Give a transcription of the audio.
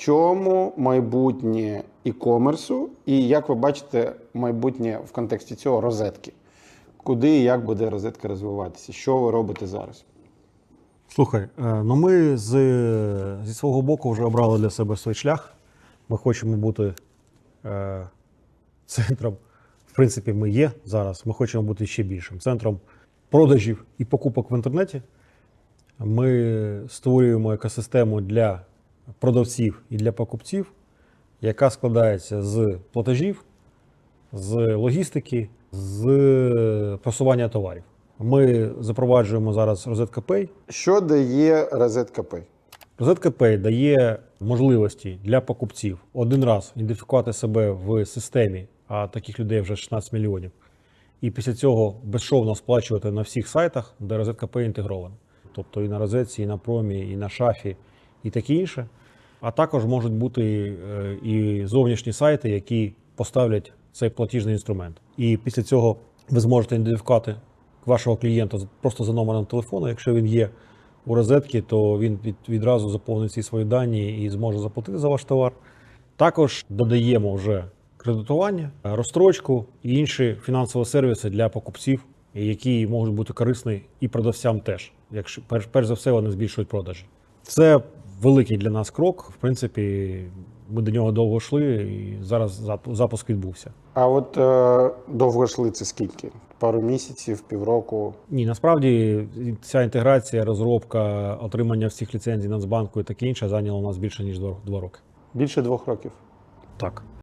чому майбутнє і-комерсу, і як ви бачите майбутнє в контексті цього розетки? Куди і як буде розетка розвиватися? Що ви робите зараз? Слухай, е, ну ми з, зі свого боку вже обрали для себе свій шлях. Ми хочемо бути е, центром. В принципі, ми є зараз. Ми хочемо бути ще більшим центром продажів і покупок в інтернеті. Ми створюємо екосистему для продавців і для покупців, яка складається з платежів, з логістики, з просування товарів. Ми запроваджуємо зараз розетка Pay. Що дає розетка Pay? Розетка Pay дає можливості для покупців один раз ідентифікувати себе в системі, а таких людей вже 16 мільйонів. І після цього безшовно сплачувати на всіх сайтах, де розетка Pay інтегрована. Тобто і на розетці, і на промі, і на шафі, і таке інше. А також можуть бути е, і зовнішні сайти, які поставлять цей платіжний інструмент. І після цього ви зможете ідентифікувати вашого клієнта просто за номером телефону. Якщо він є у розетки, то він від, відразу заповнить всі свої дані і зможе заплатити за ваш товар. Також додаємо вже кредитування, розстрочку і інші фінансові сервіси для покупців, які можуть бути корисні і продавцям теж. Якщо перш за все вони збільшують продажі. Це великий для нас крок. В принципі, ми до нього довго йшли, і зараз запуск відбувся. А от е, довго йшли це скільки? Пару місяців, півроку. Ні, насправді ця інтеграція, розробка, отримання всіх ліцензій Нацбанку і таке інше зайняло у нас більше ніж два два роки. Більше двох років. Так.